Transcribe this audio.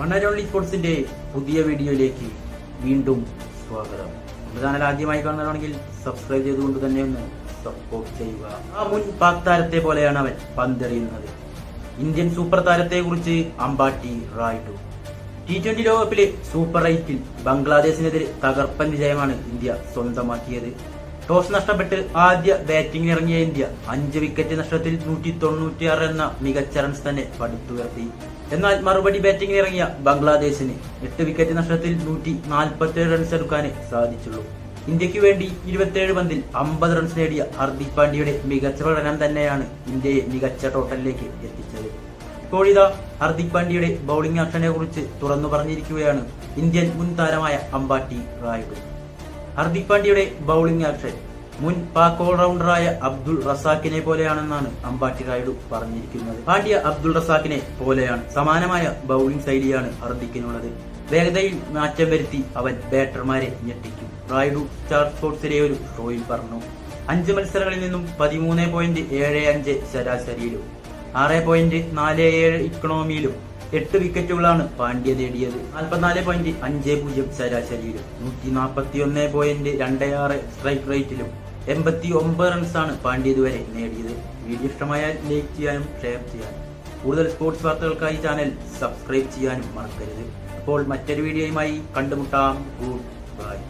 വണ്ണരോളി സ്പോർട്സിന്റെ പുതിയ വീഡിയോയിലേക്ക് വീണ്ടും സ്വാഗതം. നമ്മുടെ ചാനൽ ആദ്യമായി കാണുന്നതാണെങ്കിൽ സബ്സ്ക്രൈബ് ചെയ്തുകൊണ്ട് തന്നെ ഒന്ന് സപ്പോർട്ട് ചെയ്യുക. ആ മുൻ പാക് താരത്തെ പോലെയാണ് അവൻ പന്തെറിയുന്നത്. ഇന്ത്യൻ സൂപ്പർ താരത്തെ കുറിച്ച് അമ്പാട്ടി റായിഡു ടി ട്വന്റി ലോകകപ്പിലെ സൂപ്പർ എയ്റ്റിൽ ബംഗ്ലാദേശിനെതിരെ തകർപ്പൻ വിജയമാണ് ഇന്ത്യ സ്വന്തമാക്കിയത്. ടോസ് നഷ്ടപ്പെട്ട് ആദ്യ ബാറ്റിംഗിന് ഇറങ്ങിയ ഇന്ത്യ അഞ്ച് വിക്കറ്റ് നഷ്ടത്തിൽ നൂറ്റി തൊണ്ണൂറ്റിയാറ് എന്ന മികച്ച റൺസ് തന്നെ പടുത്തുയർത്തി. എന്നാൽ മറുപടി ബാറ്റിംഗിന് ഇറങ്ങിയ ബംഗ്ലാദേശിന് എട്ട് വിക്കറ്റ് നഷ്ടത്തിൽ നൂറ്റി നാൽപ്പത്തേഴ് റൺസ് എടുക്കാനേ സാധിച്ചുള്ളൂ. ഇന്ത്യയ്ക്ക് വേണ്ടി ഇരുപത്തിയേഴ് പന്തിൽ അമ്പത് റൺസ് നേടിയ ഹർദിക് പാണ്ഡ്യയുടെ മികച്ച പ്രകടനം തന്നെയാണ് ഇന്ത്യയെ മികച്ച ടോട്ടലിലേക്ക് എത്തിച്ചത്. ഇപ്പോഴിതാ ഹർദിക് പാണ്ഡ്യയുടെ ബൗളിംഗ് ആക്ഷനെ കുറിച്ച് തുറന്നു പറഞ്ഞിരിക്കുകയാണ് ഇന്ത്യൻ മുൻ താരമായ അമ്പാട്ടി റായിഡു ഹർദിക് പാണ്ഡ്യയുടെ ബൗളിംഗ് ആക്ഷൻ മുൻ പാക് ഓൾറൗണ്ടറായ അബ്ദുൾ റസാഖിനെ പോലെയാണെന്നാണ് അമ്പാട്ടി റായിഡു പറഞ്ഞിരിക്കുന്നത്. പാണ്ഡ്യ അബ്ദുൾ റസാഖിനെ പോലെയാണ്. സമാനമായ ബൌളിംഗ് ശൈലിയാണ് ഹർദിക്കിനുള്ളത്. വേഗതയിൽ മാറ്റം വരുത്തി അവൻ ബാറ്റർമാരെ ഞെട്ടിക്കും. റായിഡു സ്റ്റാർ സ്പോർട്സിലെ ഒരു ഷോയിൽ പറഞ്ഞു. അഞ്ച് മത്സരങ്ങളിൽ നിന്നും പതിമൂന്ന് പോയിന്റ് ഏഴ് അഞ്ച് ശരാശരിയിലും ആറ് പോയിന്റ് നാല് ഏഴ് ഇക്കണോമിയിലും എട്ട് വിക്കറ്റുകളാണ് പാണ്ഡ്യ നേടിയത്. നാൽപ്പത്തിനാല് പോയിന്റ് അഞ്ച് പൂജ്യം ശരാശരിയിലും നൂറ്റി നാൽപ്പത്തി ഒന്ന് പോയിന്റ് രണ്ട് ആറ് സ്ട്രൈക്ക് റേറ്റിലും എൺപത്തി ഒമ്പത് റൺസാണ് പാണ്ഡ്യ ഇതുവരെ നേടിയത്. വീഡിയോ ഇഷ്ടമായാൽ ലൈക്ക് ചെയ്യാനും ഷെയർ ചെയ്യാനും. കൂടുതൽ സ്പോർട്സ് വാർത്തകൾക്കായി ചാനൽ സബ്സ്ക്രൈബ് ചെയ്യാനും മറക്കരുത്. അപ്പോൾ മറ്റൊരു വീഡിയോയുമായി കണ്ടുമുട്ടാം. Good bye